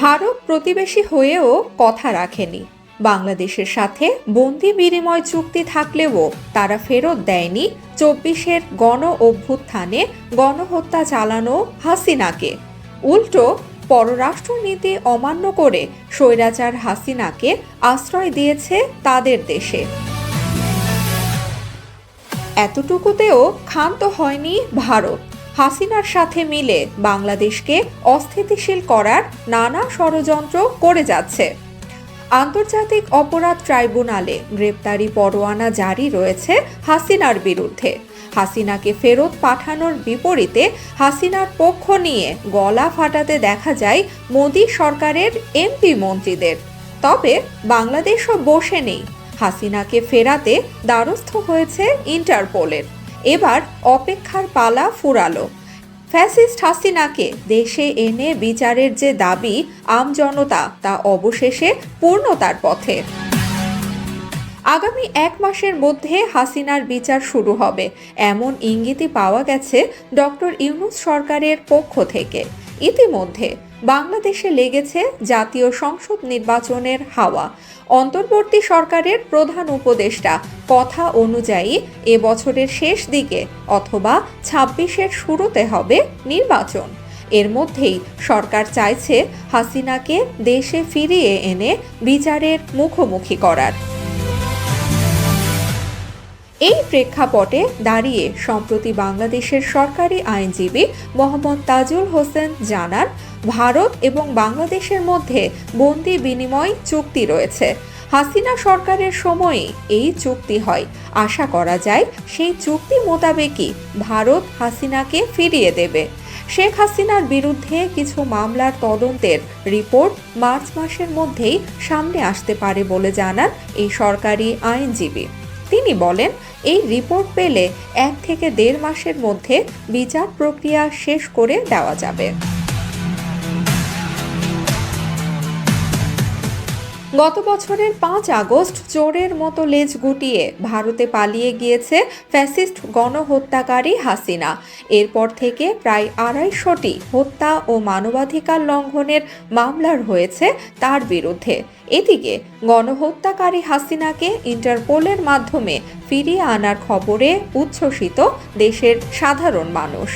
ভারত প্রতিবেশী হয়েও কথা রাখেনি। বাংলাদেশের সাথে বন্দি বিনিময় চুক্তি থাকলেও তারা ফেরত দেয়নি চব্বিশের গণ অভ্যুত্থানে গণহত্যা চালানো হাসিনাকে। উল্টো, পররাষ্ট্রনীতি অমান্য করে স্বৈরাচার হাসিনাকে আশ্রয় দিয়েছে তাদের দেশে। এতটুকুতেও ক্ষান্ত হয়নি ভারত। হাসিনার সাথে মিলে বাংলাদেশকে অস্থিতিশীল করার নানা ষড়যন্ত্র করে যাচ্ছে। আন্তর্জাতিক অপরাধ ট্রাইব্যুনালে গ্রেপ্তারি পরোয়ানা জারি রয়েছে হাসিনার বিরুদ্ধে। হাসিনাকে ফেরত পাঠানোর বিপরীতে হাসিনার পক্ষ নিয়ে গলা ফাটাতে দেখা যায় মোদী সরকারের এমপি মন্ত্রীদের। তবে বাংলাদেশও বসে নেই। হাসিনাকে ফেরাতে দ্বারস্থ হয়েছে ইন্টারপোলের। এবার অপেক্ষার পালা ফুরালো। ফ্যাসিস্ট হাসিনাকে দেশে এনে বিচারের যে দাবি আমজনতা তা অবশেষে পূর্ণতার পথে। আগামী এক মাসের মধ্যে হাসিনার বিচার শুরু হবে। এমন ইঙ্গিতই পাওয়া গেছে ডক্টর ইউনুস সরকারের পক্ষ থেকে। ইতিমধ্যে বাংলাদেশে লেগেছে জাতীয় সংসদ নির্বাচনের হাওয়া। অন্তর্বর্তী সরকারের প্রধান উপদেষ্টা কথা অনুযায়ী এ বছরের শেষ দিকে অথবা ছাব্বিশের শুরুতে হবে নির্বাচন। এর মধ্যেই সরকার চাইছে হাসিনাকে দেশে ফিরিয়ে এনে বিচারের মুখোমুখি করার। এই প্রেক্ষাপটে দাঁড়িয়ে সম্প্রতি বাংলাদেশের সরকারি আইনজীবী মোহাম্মদ তাজুল হোসেন জানান, ভারত এবং বাংলাদেশের মধ্যে বন্দি বিনিময় চুক্তি রয়েছে। হাসিনা সরকারের সময়ে এই চুক্তি হয়। আশা করা যায় সেই চুক্তি মোতাবেকই ভারত হাসিনাকে ফিরিয়ে দেবে। শেখ হাসিনার বিরুদ্ধে কিছু মামলার তদন্তের রিপোর্ট মার্চ মাসের মধ্যেই সামনে আসতে পারে বলে জানান এই সরকারি আইনজীবী। তিনি বলেন, এই রিপোর্ট পেলে এক থেকে দেড় মাসের মধ্যে বিচার প্রক্রিয়া শেষ করে দেওয়া যাবে। গত বছরের পাঁচ আগস্ট চোরের মতো লেজ গুটিয়ে ভারতে পালিয়ে গিয়েছে ফ্যাসিস্ট গণহত্যাকারী হাসিনা। এরপর থেকে প্রায় আড়াইশোটি হত্যা ও মানবাধিকার লঙ্ঘনের মামলার হয়েছে তার বিরুদ্ধে। এদিকে গণহত্যাকারী হাসিনাকে ইন্টারপোলের মাধ্যমে ফিরিয়ে আনার খবরে উচ্ছ্বসিত দেশের সাধারণ মানুষ।